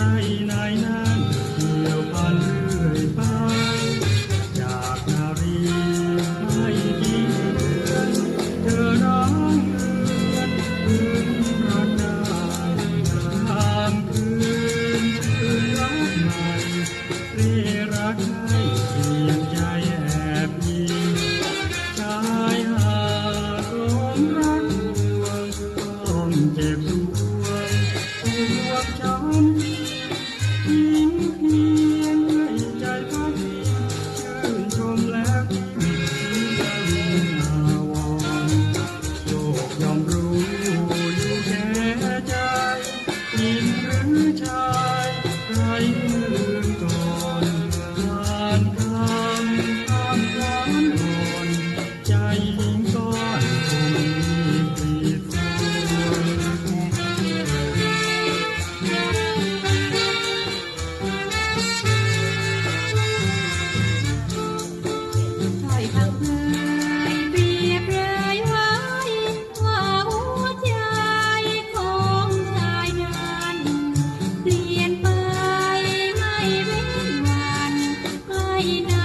รนายนั้นเที่ยวผ่นเลยไปจากนารีไม่กี่เดืนเธร้องเรือนคืนรักด้ตามคืนคืนรักใหม่เรีรให้เพีใจแอบยิงชายาดร้องรักต้องจ็บ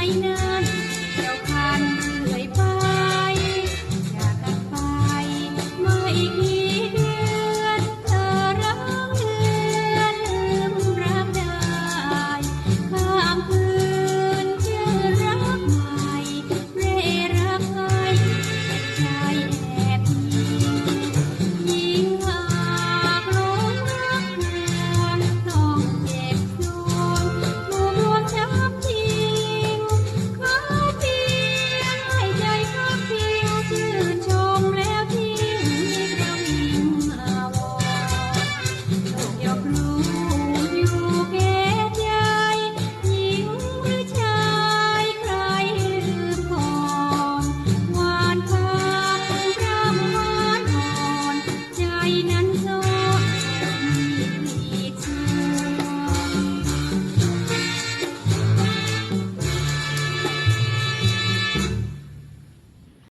vaina.